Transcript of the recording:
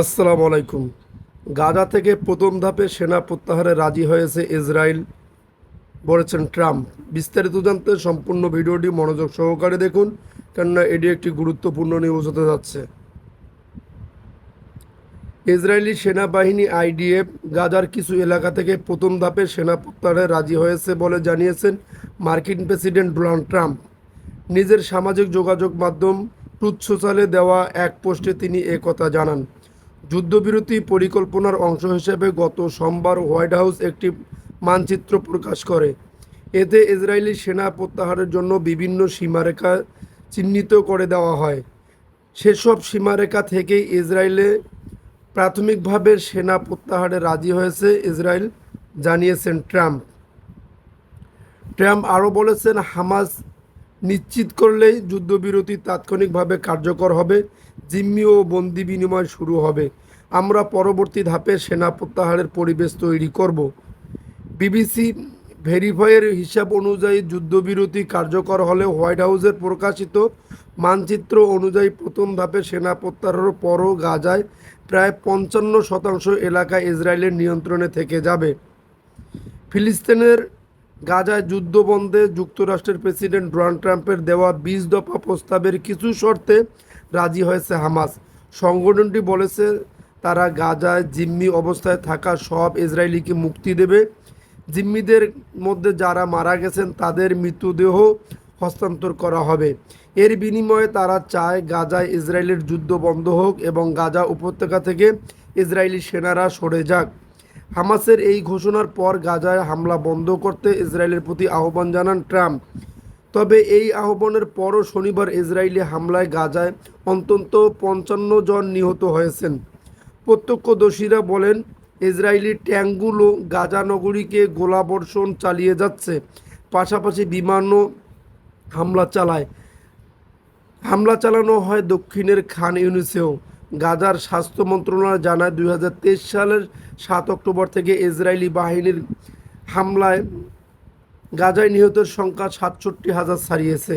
আসসালামু আলাইকুম। গাজা থেকে প্রথম ধাপে সেনা প্রত্যাহারে রাজি হয়েছে ইসরায়েল, বলেছেন ট্রাম্প। বিস্তারিত জানতে সম্পূর্ণ ভিডিওটি মনোযোগ সহকারে দেখুন, কেননা এটি একটি গুরুত্বপূর্ণ নিউজ হতে যাচ্ছে। ইসরায়েলি সেনাবাহিনী আইডিএফ, গাজার কিছু এলাকা থেকে প্রথম ধাপে সেনা প্রত্যাহারে রাজি হয়েছে বলে জানিয়েছেন মার্কিন প্রেসিডেন্ট ডোনাল্ড ট্রাম্প। নিজের সামাজিক যোগাযোগ মাধ্যম সোশ্যালে দেওয়া এক পোস্টে তিনি একথা জানান। যুদ্ধবিরতি পরিকল্পনার অংশ হিসেবে গত সোমবার হোয়াইট হাউস একটি মানচিত্র প্রকাশ করে। এতে ইসরায়েলি সেনা প্রত্যাহারের জন্য বিভিন্ন সীমারেখা চিহ্নিত করে দেওয়া হয়। সেসব সীমারেখা থেকে ইসরায়েলে প্রাথমিকভাবে সেনা প্রত্যাহারে রাজি হয়েছে ইসরায়েল, জানিয়েছেন ট্রাম্প। ট্রাম্প আরও বলেছেন, হামাস নিশ্চিত করলেই যুদ্ধবিরতি তাৎক্ষণিকভাবে কার্যকর হবে, জিম্মি ও বন্দি বিনিময় শুরু হবে। আমরা পরবর্তী ধাপে সেনা প্রত্যাহারের পরিবেশ তৈরি করব। বিবিসি ভেরিফাইয়ের হিসাব অনুযায়ী যুদ্ধবিরতি কার্যকর হলে হোয়াইট হাউসের প্রকাশিত মানচিত্র অনুযায়ী প্রথম ধাপে সেনা প্রত্যাহারের পরও গাজায় প্রায় পঞ্চান্ন শতাংশ এলাকা ইসরায়েলের নিয়ন্ত্রণে থেকে যাবে। ফিলিস্তিনের গাজায় যুদ্ধ বন্ধে যুক্তরাষ্ট্রের প্রেসিডেন্ট ডোনাল্ড ট্রাম্পের দেওয়া বিশ দফা প্রস্তাবের কিছু শর্তে রাজি হয়েছে হামাস। সংগঠনটি বলেছে তারা গাজায় জিম্মি অবস্থায় থাকা সব ইসরায়েলিকে মুক্তি দেবে। জিম্মিদের মধ্যে যারা মারা গেছেন, তাদের মৃতদেহ হস্তান্তর করা হবে। এর বিনিময়ে তারা চায় গাজায় ইসরায়েলের যুদ্ধ বন্ধ হোক এবং গাজা উপত্যকা থেকে ইসরায়েলি সেনারা সরে যাক। হামাসের এই ঘোষণার পর গাজায় হামলা বন্ধ করতে ইসরায়েলের প্রতি আহ্বান জানান ট্রাম্প। তবে এই আহ্বানের পরও শনিবার ইসরায়েলি হামলায় গাজায় অন্তত পঞ্চান্ন জন নিহত হয়েছেন। প্রত্যক্ষদর্শীরা বলেন, ইসরায়েলি ট্যাঙ্কগুলো গাজা নগরীকে গোলাবর্ষণ চালিয়ে যাচ্ছে, পাশাপাশি বিমানও হামলা চালায়। হামলা চালানো হয় দক্ষিণের খান ইউনিসেও। গাজার স্বাস্থ্য মন্ত্রণালয় জানায় দু হাজার তেইশ সালের সাত অক্টোবর থেকে ইসরায়েলি বাহিনীর হামলায় গাজায় নিহতের সংখ্যা সাতষট্টি হাজার ছাড়িয়েছে।